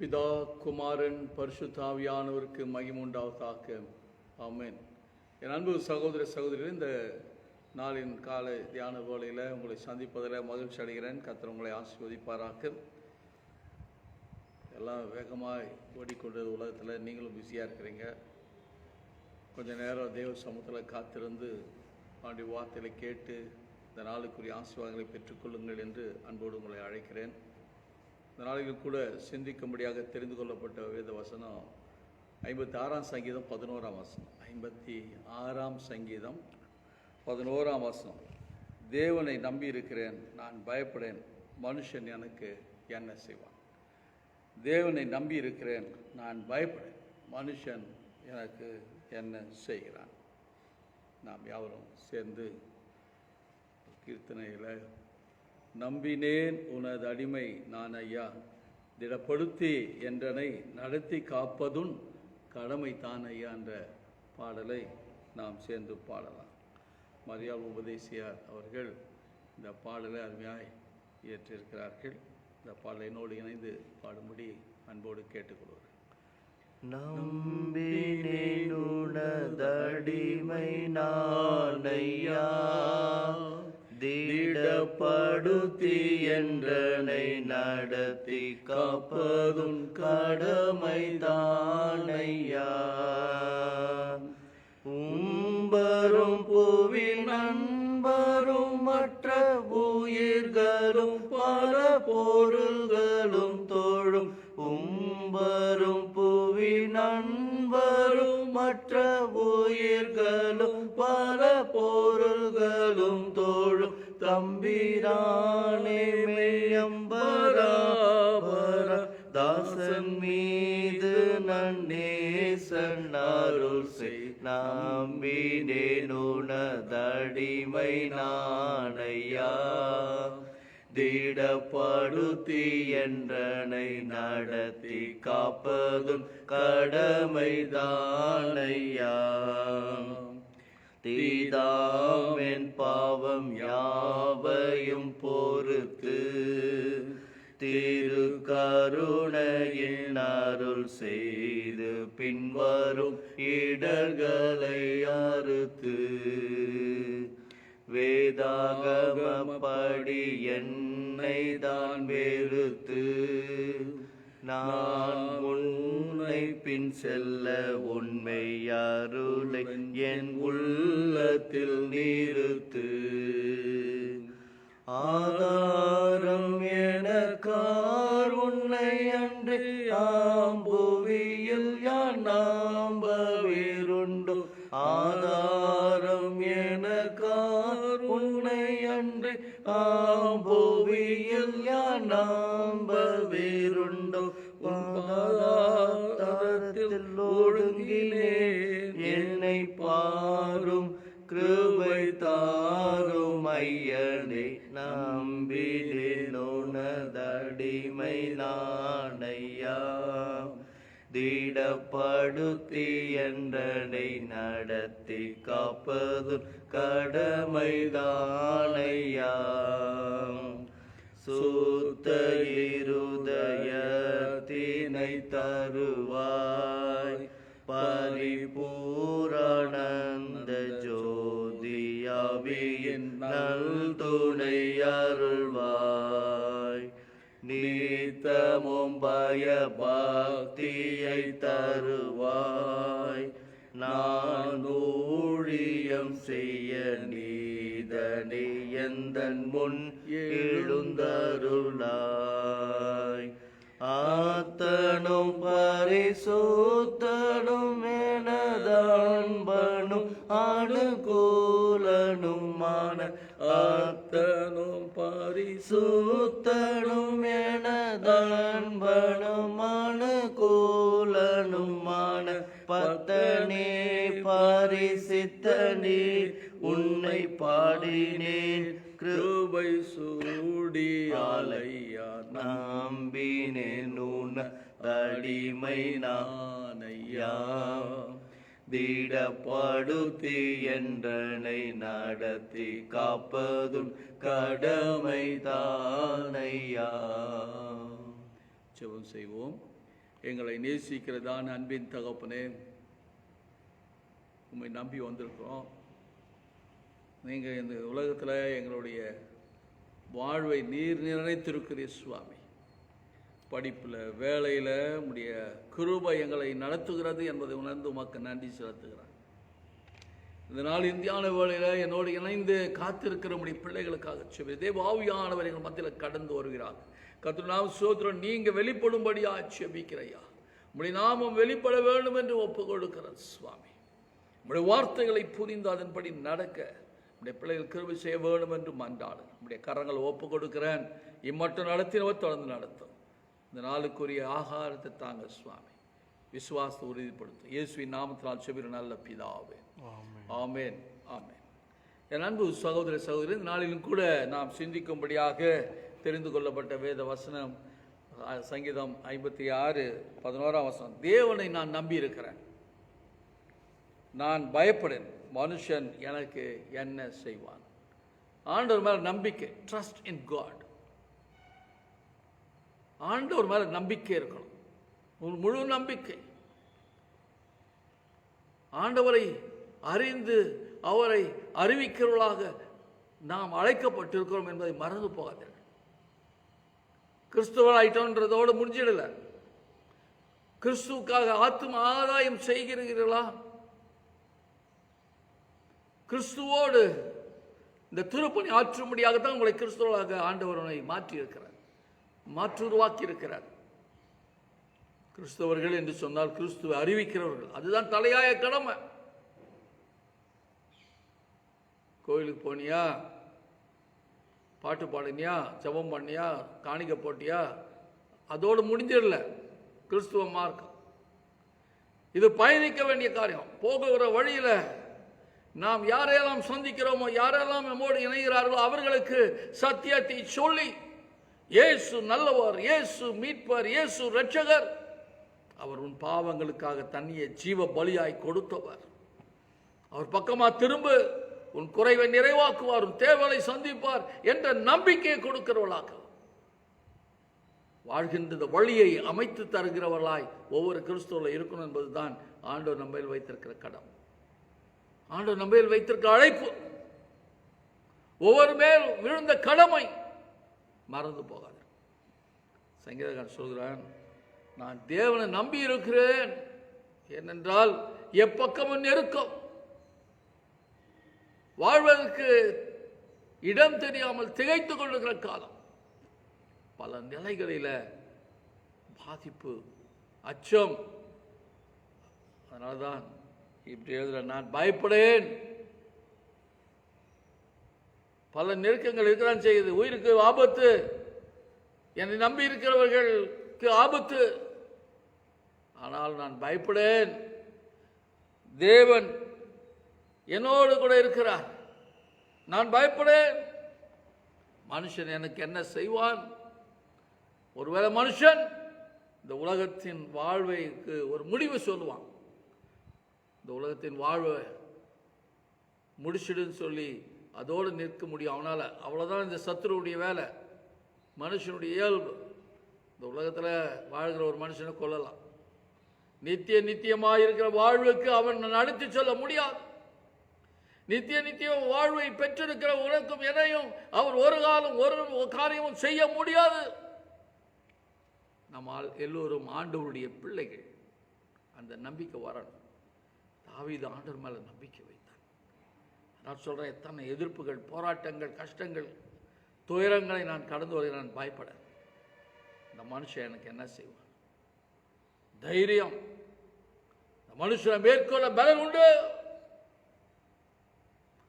பிதா குமாரன் பரிசுத்தாவியானவருக்கு மகிமுண்டாவதாக ஆமேன். என் அன்பு சகோதர சகோதரிகள் இந்த நாளின் காலை தியான வேளையில் உங்களை சந்திப்பதில் மகிழ்ச்சி அடைகிறேன். கத்திர உங்களை ஆசிர்வதிப்பாராக. எல்லாம் வேகமாக ஓடிக்கொண்டது உலகத்தில் நீங்களும் பிஸியாக இருக்கிறீங்க. கொஞ்சம் நேரம் தேவ சமூகத்தில் காத்திருந்து ஆண்டி வார்த்தையில் கேட்டு இந்த நாளுக்குரிய ஆசீர்வாதங்களை பெற்றுக்கொள்ளுங்கள் என்று அன்போடு உங்களை அழைக்கிறேன். இந்த நாளில் கூட சிந்திக்கும்படியாக தெரிந்து கொள்ளப்பட்ட வேத வசனம் ஐம்பத்தி ஆறாம் சங்கீதம் பதினோராம் வசனம். ஐம்பத்தி ஆறாம் சங்கீதம் பதினோராம் வசனம். தேவனை நம்பி இருக்கிறேன் நான் பயப்படேன் மனுஷன் எனக்கு என்ன செய்வான்? தேவனை நம்பி இருக்கிறேன் நான் பயப்படேன் மனுஷன் எனக்கு என்ன செய்கிறான்? நாம் யாவரும் சேர்ந்து கீர்த்தனையில் நம்பினேன் உனது அடிமை நான் ஐயா திடப்படுத்தி என்றனை நடத்தி காப்பதுன் கடமை தான் ஐயா என்ற பாடலை நாம் சேர்ந்து பாடலாம். மரியாள் உபதேசியார் அவர்கள் இந்த பாடலை அருமையாய் இயற்றிருக்கிறார்கள் இந்த பாடலை என்னோடு இணைந்து பாடும்படி அன்போடு கேட்டுக்கொள்கிறேன். நம்பினேனுனதடிமை நானையா திடப்படுத்தி என்றனை நடத்தி காப்பதும் கடமைதானையா. உம்பரும் புவி நண்பரும் மற்ற உயிர்களும் பல பொருள்களும் தோழும். உம்பரும் புவி நண்பரும் மற்ற உயிர்களும் பல தம்பிரானே மெய்யம்பராபர தாசன் மீது நன்னேசன் அருள் செய் நம்பினேனுனதடிமை நானையா திடப்படுத்தி என்றனை நடத்தி காப்பதும் கடமைதானையா. தீதாமென் பாவம் யாவையும் பொறுத்து திரு கருணையின் அருள் செய்து பின்வரும் இடர்களை அறுத்து வேதாகமப்படி என்னை தான் வெறுத்து நான் உன்னை பின் செல்ல கருணை அன்று ஆம்புவியில் யான் நாம்ப வேறுண்டோ பாதாரத்தில் ஒழுங்கிலே என்னை பாரும் கிருபை தாரும் ஐயனை நம்பிலே நோனதடிமை நான். திடப்படுத்தி என்றனை நடத்தி காப்பதும் கடமைதானையா. நம்பினேன் உன தடிமை நானையா திடப்படுத்தி என்றனை நடத்தி காப்பதும் கடமை தானையா செவம் செய்வோம். எங்களை நேசிக்கிறதான அன்பின் தகப்பனே உண்மை நம்பி வந்திருக்கிறோம். நீங்கள் இந்த உலகத்தில் எங்களுடைய வாழ்வை நீர் நிறைத்திருக்கிறீர் சுவாமி. படிப்பில் வேலையில் உடைய கிருபை எங்களை நடத்துகிறது என்பதை உணர்ந்து உமக்கு நன்றி செலுத்துகிறேன். இதனால் இந்தியான வேலையில் என்னோடு இணைந்து காத்திருக்கிற உடைய பிள்ளைகளுக்காக செவி தேவாவியானவர் எங்கள் மத்தியில் கடந்து வருகிறார். கத்திரநாம சோத்திரம் நீங்கள் வெளிப்படும்படியா செபிக்கிறையா? உடைய நாமம் வெளிப்பட வேண்டும் என்று ஒப்புக் கொடுக்கிறார் சுவாமி. உடைய வார்த்தைகளை புரிந்து அதன்படி நடக்க உடைய பிள்ளைகள் கிருபை செய்ய வேண்டும் என்று மன்றாடு உடைய கரங்களை ஒப்பு கொடுக்கிறேன் இம்மட்டும் நடத்தினவர் தொடர்ந்து நடத்தும். இந்த நாளுக்குரிய ஆகாரத்தை தாங்க சுவாமி. விசுவாசத்தை உறுதிப்படுத்தும். இயேசுவின் நாமத்தினால் செபிற நல்ல பிதாவே. ஆமென். ஆமென். என் அன்பு சகோதர சகோதரி நாளிலும் கூட நாம் சிந்திக்கும்படியாக தெரிந்து கொள்ளப்பட்ட வேத வசனம் சங்கீதம் ஐம்பத்தி ஆறு பதினோராம் வசனம். தேவனை நான் நம்பி இருக்கிறேன் நான் பயப்படேன். மனுஷன் எனக்கு என்ன செய்வான்? ஆண்டவர் மேல நம்பிக்கை ட்ரஸ்ட் இன் காட் ஆண்டவர் மேலே நம்பிக்கை இருக்கணும். ஒரு முழு நம்பிக்கை. ஆண்டவரை அறிந்து அவரை அறிவிக்கிறவர்களாக நாம் அழைக்கப்பட்டிருக்கிறோம் என்பதை மறந்து போகாதீர்கள். கிறிஸ்துவராயிட்டோன்றதோடு முடிஞ்சிடலை முடிஞ்சிடல. கிறிஸ்துவுக்காக ஆத்தும ஆதாயம் செய்கிறீர்களா? கிறிஸ்துவோடு இந்த திருப்பணி ஆற்றும்படியாகத்தான் உங்களை கிறிஸ்துவராக ஆண்டவர் மாற்றி இருக்கிறார் மாற்று இருக்கிறார் கிறிஸ்தவர்கள் என்று சொன்னால் கிறிஸ்துவை அறிவிக்கிறவர்கள். அதுதான் தலையாய கடமை. கோயிலுக்கு போனியா? பாட்டு பாடினியா? ஜெபம் பண்ணியா? காணிக்க போட்டியா? அதோடு முடிஞ்சிடல. கிறிஸ்துவ மார்க்கம். இது பயணிக்க வேண்டிய காரியம். போகிற வழியில் நாம் யாரையெல்லாம் சந்திக்கிறோமோ யாரெல்லாம் நம்மோடு இணைகிறார்களோ அவர்களுக்கு சத்தியத்தை சொல்லி இயேசு நல்லவர் இயேசு மீட்பர் இயேசு ரட்சகர் அவர் உன் பாவங்களுக்காக தண்ணியை ஜீவ பலியாய் கொடுத்தவர். அவர் பக்கமாக திரும்ப உன் குறைவை நிறைவாக்குவார் உன் தேவலை சந்திப்பார் என்ற நம்பிக்கையை கொடுக்கிறவளாக. வாழ்கின்ற இந்த வழியை அமைத்து தருகிறவர்களாய் ஒவ்வொரு கிறிஸ்துவில் இருக்கணும் என்பதுதான் ஆண்டவர் நம்பையில் வைத்திருக்கிற கடம். ஆண்டவர் நம்பையில் வைத்திருக்கிற அழைப்பு. ஒவ்வொரு மேல் விழுந்த கடமை. மறந்து போகாது. சங்கீதக்காரன் சொல்கிறான் நான் தேவனை நம்பி இருக்கிறேன் ஏனென்றால் எப்பக்கமும் நெருக்கம். வாழ்வதற்கு இடம் தெரியாமல் திகைத்து கொள்ளுகிற காலம். பல நிலைகளில் பாதிப்பு அச்சம். அதனால்தான் இப்படி எழுதுகிற நான் பயப்படேன். பல நெருக்கங்கள் இருக்கதான் செய்யுது. உயிருக்கு ஆபத்து. என்னை நம்பி இருக்கிறவர்களுக்கு ஆபத்து. ஆனால் நான் பயப்படேன். தேவன் என்னோடு கூட இருக்கிறார். நான் பயப்படேன். மனுஷன் எனக்கு என்ன செய்வான்? ஒருவேளை மனுஷன் இந்த உலகத்தின் வாழ்வைக்கு ஒரு முடிவு சொல்லுவான். இந்த உலகத்தின் வாழ்வை முடிச்சிடுன்னு சொல்லி அதோடு நிற்க முடியும். அவனால் அவ்வளோதான் இந்த சத்துருவுடைய வேலை. மனுஷனுடைய இயல்பு. இந்த உலகத்தில் வாழ்கிற ஒரு மனுஷனை கொல்லலாம். நித்திய நித்தியமாக இருக்கிற வாழ்வுக்கு அவன் நடத்தி சொல்ல முடியாது. நித்திய நித்தியம் வாழ்வை பெற்றிருக்கிற உனக்கும் எதையும் அவர் ஒரு காலம் ஒரு காரியமும் செய்ய முடியாது. நம்மால் எல்லோரும் ஆண்டவருடைய பிள்ளைகள். அந்த நம்பிக்கை வரணும். தாவீது ஆண்டவர் மேலே நம்பிக்கை வை. நான் சொல்கிறேன் எத்தனை எதிர்ப்புகள் போராட்டங்கள் கஷ்டங்கள் துயரங்களை நான் கடந்து வருகிறேன் நான் பயப்பட. இந்த மனுஷன் எனக்கு என்ன செய்வான்? தைரியம். இந்த மனுஷனை மேற்கொள்ள பலன் உண்டு.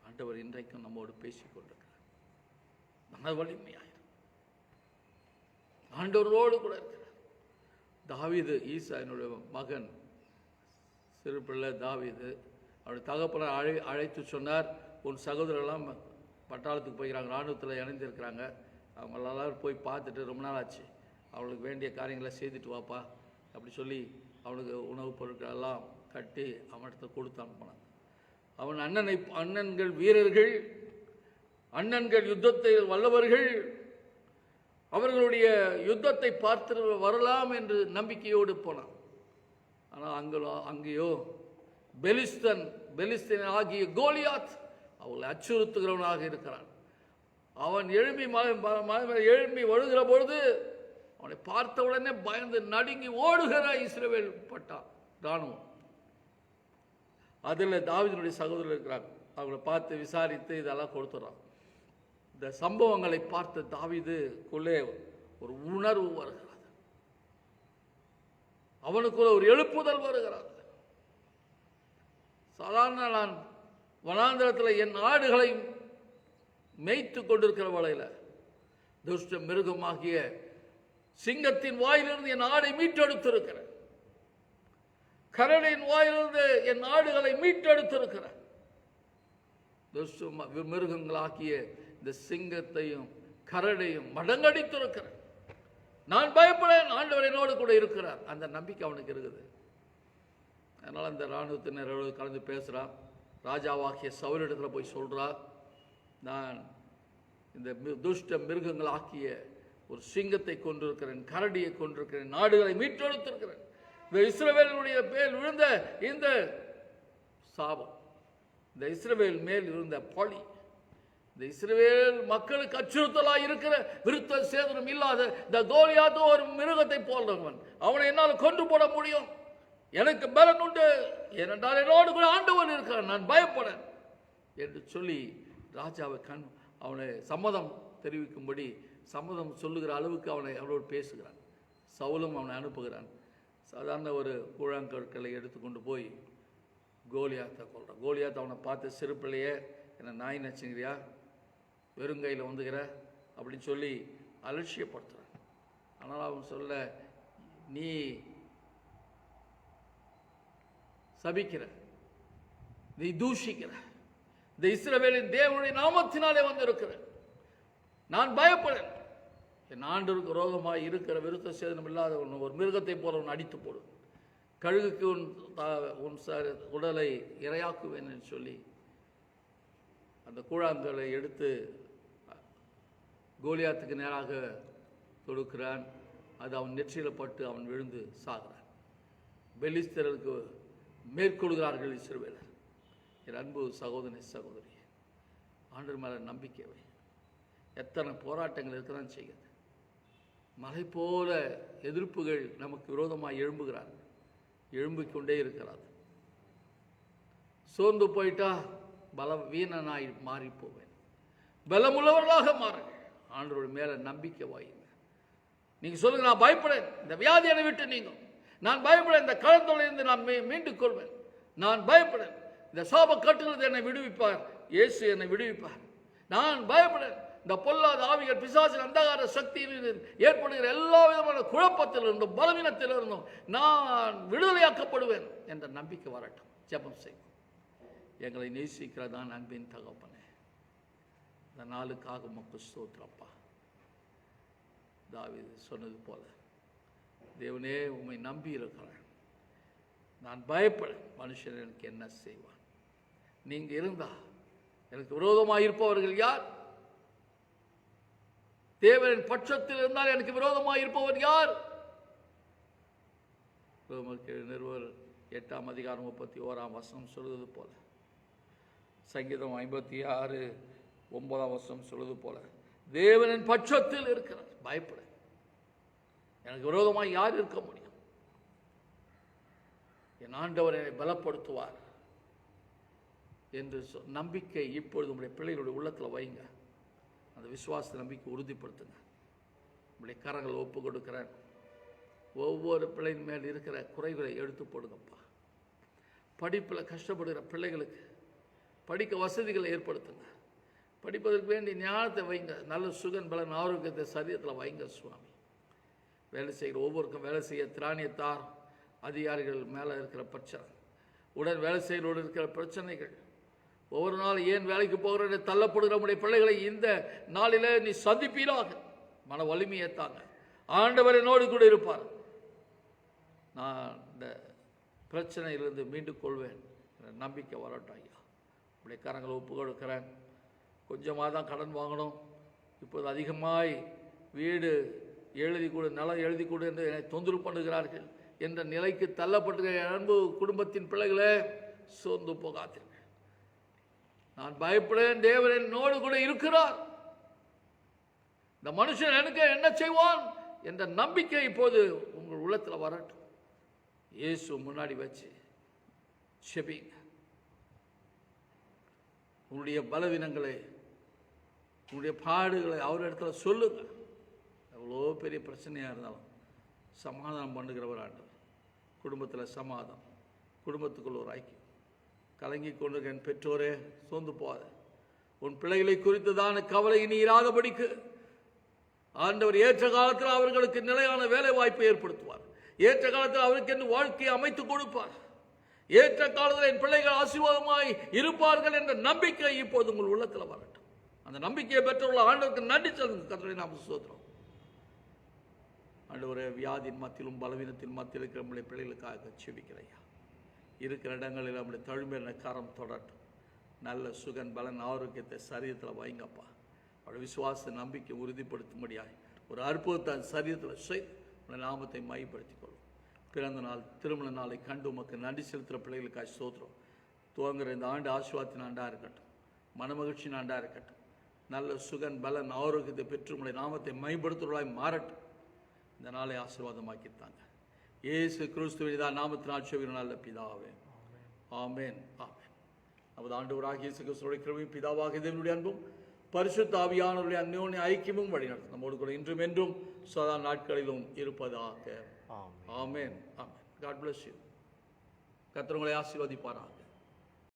ஆண்டவர் இன்றைக்கும் நம்மோடு பேசிக்கொண்டிருக்கிறார் மன வலிமையாயிரும். ஆண்டவரோடு கூட இருக்கிறார். தாவிது ஈசா என்னுடைய மகன் சிறு பிள்ளை தாவிது அவருடைய தகப்பனர் அழை அழைத்து சொன்னார் உன் சகோதரெல்லாம் பட்டாளத்துக்கு போய்க்கிறாங்க இராணுவத்தில் இணைந்திருக்கிறாங்க. அவங்களெல்லாம் போய் பார்த்துட்டு ரொம்ப நாள் ஆச்சு அவளுக்கு வேண்டிய காரியங்களை செய்துட்டு வாப்பா அப்படி சொல்லி அவனுக்கு உணவுப் பொருட்கள் எல்லாம் கட்டி அவனிடத்தை கொடுத்து அனுப்பினான். அவன் அண்ணனை அண்ணன்கள் வீரர்கள் அண்ணன்கள் யுத்தத்தில் வல்லவர்கள் அவர்களுடைய யுத்தத்தை பார்த்து வரலாம் என்று நம்பிக்கையோடு போனான். ஆனால் அங்கே அங்கேயோ பெலிஸ்தன் பெலிஸ்தன் ஆகிய கோலியாத் அவளை அச்சுறுத்துகிறவனாக இருக்கிறான். அவன் எழும்பி எழும்பி வழுகிற பொழுது அவனை பார்த்த உடனே பயந்து நடுங்கி ஓடுகிற இஸ்ரவேல் பட்டான் ராணுவம் அதில் தாவிதனுடைய சகோதரர் இருக்கிறாங்க அவங்கள பார்த்து விசாரித்து இதெல்லாம் கொடுத்துறான். இந்த சம்பவங்களை பார்த்த தாவிதுக்குள்ளே ஒரு உணர்வு வருகிறது. அவனுக்குள்ள ஒரு எழுப்புதல் வருகிறது. சாதாரண நான் வனாந்திரத்தில் என் ஆடுகளை மேய்த்து கொண்டிருக்கிற வேளையில் துஷ்ட மிருகமாகிய சிங்கத்தின் வாயிலிருந்து என் ஆடை மீட்டெடுத்திருக்கிறேன். கரடியின் வாயிலிருந்து என் ஆடுகளை மீட்டெடுத்திருக்கிறேன். துஷ்ட மிருகங்களாகிய இந்த சிங்கத்தையும் கரடையும் மடங்கடித்திருக்கிறேன். நான் பயப்படேன் ஆண்டவர் என்னோடு கூட இருக்கிறார். அந்த நம்பிக்கை அவனுக்கு இருக்குது. அதனால் அந்த இராணுவத்தினரோடு கலந்து பேசுகிறான் ராஜாவாகிய சவுலிடத்தில் போய் சொல்கிறார் நான் இந்த துஷ்ட துஷ்ட மிருகங்களாக்கிய ஒரு சிங்கத்தை கொண்டிருக்கிறேன் கரடியை கொண்டிருக்கிறேன் நாடுகளை மீட்டெடுத்திருக்கிறேன். இந்த இஸ்ரவேலுடைய பேர் விழுந்த இந்த சாபம் இந்த இஸ்ரவேல் மேல் இருந்த பழி இந்த இஸ்ரவேல் மக்களுக்கு அச்சுறுத்தலாக இருக்கிற விருத்த சேதனம் இல்லாத இந்த கோலியாதோ ஒரு மிருகத்தை போன்றவன் அவனை என்னால் கொண்டு போட முடியும். எனக்கு பலன் உண்டு. ஏனென்றால் என்னோடு கூட ஆண்டவன் இருக்கிறான் நான் பயப்படேன் என்று சொல்லி ராஜாவை கண் அவனை சம்மதம் தெரிவிக்கும்படி சம்மதம் சொல்லுகிற அளவுக்கு அவனை அவரோடு பேசுகிறான். சவுலும் அவனை அனுப்புகிறான். சாதாரண ஒரு கூழாங்கற்களை எடுத்துக்கொண்டு போய் கோலியாத்தை கொள்கிறான் கோலியாத்தை அவனை பார்த்து சிறு என்னை நாய் நச்சுங்கிறியா? வெறுங்கையில் வந்துக்கிற அப்படின்னு சொல்லி அலட்சியப்படுத்துகிறான் ஆனால் அவன் சொல்ல நீ சபிக்கிற நீ தூஷிக்கிற இந்த இஸ்ரவேலின் தேவனுடைய நாமத்தினாலே வந்திருக்கிற நான் பயப்படேன் என் ஆண்டருக்கு ரோகமாய் இருக்கிற விருத்த சேதனம் இல்லாத ஒன்று ஒரு மிருகத்தை போல ஒன்று அடித்து போடும். கழுகுக்கு உன் உன் ச- உடலை இரையாக்குவேன் என்று சொல்லி அந்த கூழாங்கலை எடுத்து கோலியாத்துக்கு நேராக தொடுக்கிறான். அது அவன் நெற்றியில் பட்டு அவன் விழுந்து சாகிறான். பெலிஸ்தருக்கு மேற்கொள்கிறார்கள் இஸ்ரவேலர். என் அன்பு சகோதரி சகோதரி ஆண்டு மேலே நம்பிக்கைவை எத்தனை போராட்டங்கள் இருக்கதான் செய்கிறது. மலை போல எதிர்ப்புகள் நமக்கு விரோதமாக எழும்புகிறார் எழும்பிக் கொண்டே இருக்கிறார் சோர்ந்து போயிட்டா பல வீணனாய் மாறி போவேன் பலமுள்ளவர்களாக மாறுங்கள். ஆண்டவருடைய மேலே நம்பிக்கை வாயுங்க நீங்கள் சொல்லுங்க நான் பயப்படேன். இந்த வியாதி என்னை விட்டு நீங்கள் நான் பயப்படேன் இந்த கலந்தொழிலிருந்து நான் மீண்டு கொள்வேன். நான் பயப்படேன் இந்த சாப கட்டுகிறது என்னை விடுவிப்பார். இயேசு என்னை விடுவிப்பார். நான் பயப்படேன் இந்த பொல்லாத ஆவிகள் பிசாசின் அந்தகார சக்தியில் ஏற்படுகிற எல்லா விதமான குழப்பத்திலிருந்தும் பலவீனத்திலிருந்தும் நான் விடுதலையாக்கப்படுவேன் என்ற நம்பிக்கை வரட்டும். ஜெபம் செய்வோம். எங்களை நேசிக்கிறதான் அன்பின் தகப்பனே. இந்த நாளுக்காக உமக்கு ஸ்தோத்திரப்பா. தாவி சொன்னது போல. தேவனே உம்மை நம்பி இருக்கிறேன். நான் பயப்பட மனுஷன் எனக்கு என்ன செய்வான்? நீங்கள் இருந்தா எனக்கு விரோதமாக இருப்பவர்கள் யார்? தேவனின் பட்சத்தில் இருந்தால் எனக்கு விரோதமாக இருப்பவர் யார்? நிறுவர் எட்டாம் அதிகாரம் முப்பத்தி ஓராம் வசனம் சொல்வது போல. சங்கீதம் ஐம்பத்தி ஆறு ஒன்பதாம் வசனம் சொல்வது போல. தேவனின் பட்சத்தில் இருக்கிறார். பயப்பட எனக்கு விரோதமாக யார் இருக்க முடியும்? என் ஆண்டவர் என்னை பலப்படுத்துவார் என்று சொ- நம்பிக்கை இப்பொழுது உங்களுடைய பிள்ளைகளுடைய உள்ளத்தில் வைங்க. அந்த விசுவாச நம்பிக்கை உறுதிப்படுத்துங்க. உங்களுடைய கரங்கள் ஒப்பு கொடுக்குறேன். ஒவ்வொரு பிள்ளையின் மேல் இருக்கிற குறைகளை எடுத்து போடுங்கப்பா. படிப்பில் கஷ்டப்படுகிற பிள்ளைகளுக்கு படிக்க வசதிகளை ஏற்படுத்துங்க. படிப்பதற்கு வேண்டிய ஞானத்தை வைங்க. நல்ல சுகன் பலன் ஆரோக்கியத்தை சரீரத்தில் வைங்க சுவாமி. வேலை செய்கிற ஒவ்வொருக்கும் வேலை செய்ய திராணியத்தார் அதிகாரிகள் மேலே இருக்கிற பிரச்சனை. உடன் வேலை செய்கிறோடு இருக்கிற பிரச்சனைகள். ஒவ்வொரு நாள் ஏன் வேலைக்கு போகிற தள்ளப்படுகிற நம்முடைய பிள்ளைகளை இந்த நாளில் நீ சந்திப்பீராக. மன வலிமையை தாங்க ஆண்டவர் என்னோடு கூட இருப்பார். நான் இந்த பிரச்சனையிலிருந்து மீண்டு கொள்வேன் என்ற நம்பிக்கை வரட்டும் ஐயா. இப்படி கரங்களை ஒப்பு கொடுக்கிறேன். கொஞ்சமாக தான் கடன் வாங்கணும். இப்போது அதிகமாய் வீடு எழுதி கொடு நலம் எழுதி கொடு என்று என்னை தொந்தரவு பண்ணுகிறார்கள் என்ற நிலைக்கு தள்ளப்பட்டிருக்கிற அன்பு குடும்பத்தின் பிள்ளைகளே சோர்ந்து போகாதீர்கள். நான் பயப்படுகிறேன் தேவன் என்னோடு கூட இருக்கிறார். இந்த மனுஷன் எனக்கு என்ன செய்வான் என்ற நம்பிக்கை இப்போது உங்கள் உள்ளத்தில் வரட்டும். இயேசு முன்னாடி வச்சு செபிங்க. உன்னுடைய பலவீனங்களை உன்னுடைய பாடுகளை அவர் இடத்துல சொல்லுங்கள் எவ்வளோ பெரிய பிரச்சனையாக இருந்தாலும் சமாதானம் பண்ணுகிறவர் ஆண்டவர். குடும்பத்தில் சமாதானம். குடும்பத்துக்குள்ள ஒரு ஐக்கியம். கலங்கி கொண்டு என் பெற்றோரே சோர்ந்து போகாத. உன் பிள்ளைகளை குறித்ததான கவலை நீ இராதபடிக்கு ஆண்டவர் ஏற்ற காலத்தில் அவர்களுக்கு நிலையான வேலை வாய்ப்பை ஏற்படுத்துவார். ஏற்ற காலத்தில் அவருக்கு என்று வாழ்க்கையை அமைத்து கொடுப்பார். ஏற்ற காலத்தில் என் பிள்ளைகள் ஆசீர்வாதமாய் இருப்பார்கள் என்ற நம்பிக்கை இப்போது உங்கள் உள்ளத்தில் வரட்டும். அந்த நம்பிக்கையை பெற்றுள்ள ஆண்டவருக்கு நன்றி சொல்லுங்க கத்தனை நாம் சோதரம் ஆண்டவரே வியாதியின் மத்தியிலும் பலவீனத்தின் மத்தியில் இருக்கிற நம்முடைய பிள்ளைகளுக்காக செவிக்கிறையா இருக்கிற இடங்களில் நம்முடைய தழுமையான கரம் தொடட்டும். நல்ல சுகன் பலன் ஆரோக்கியத்தை சரீரத்தில் வைங்கப்பா. அவருடைய விசுவாச நம்பிக்கை உறுதிப்படுத்தும்படியாய் ஒரு அற்புதத்தை சரீரத்தில் செய்து உடைய நாமத்தை மையப்படுத்திக் கொள்ளும் பிறந்த நாள் திருமண நாளை கண்டு உமக்கு நன்றி செலுத்துகிற பிள்ளைகளுக்காக சோத்திரம் துவங்குற இந்த ஆண்டு ஆசீர்வாதத்தின் ஆண்டாக இருக்கட்டும். மனமகிழ்ச்சியின் ஆண்டாக இருக்கட்டும். நல்ல சுகன் பலன் ஆரோக்கியத்தை பெற்று உங்களுடைய நாமத்தை மைப்படுத்துவதாய் மாறட்டும். இந்த நாளை ஆசீர்வாதமாக்கித்தாங்க. இயேசு கிறிஸ்துவின் தான் நாமத்தினால் செவிர நல்ல பிதாவே. ஆமென். ஆமென். நமது ஆண்டவராக இயேசு கிறிஸ்துடைய கிருபையும் பிதாவாக தேவனுடைய அன்பும் பரிசுத்த ஆவியானவருடைய அந்யோன்ய ஐக்கியமும் வழிநடத்தும். நம்மோடு கூட இன்றும் என்றும் சதா நாட்களிலும் இருப்பதாக. Amen. Amen. God bless you. கர்த்தர் உங்களை ஆசீர்வதிப்பாராக.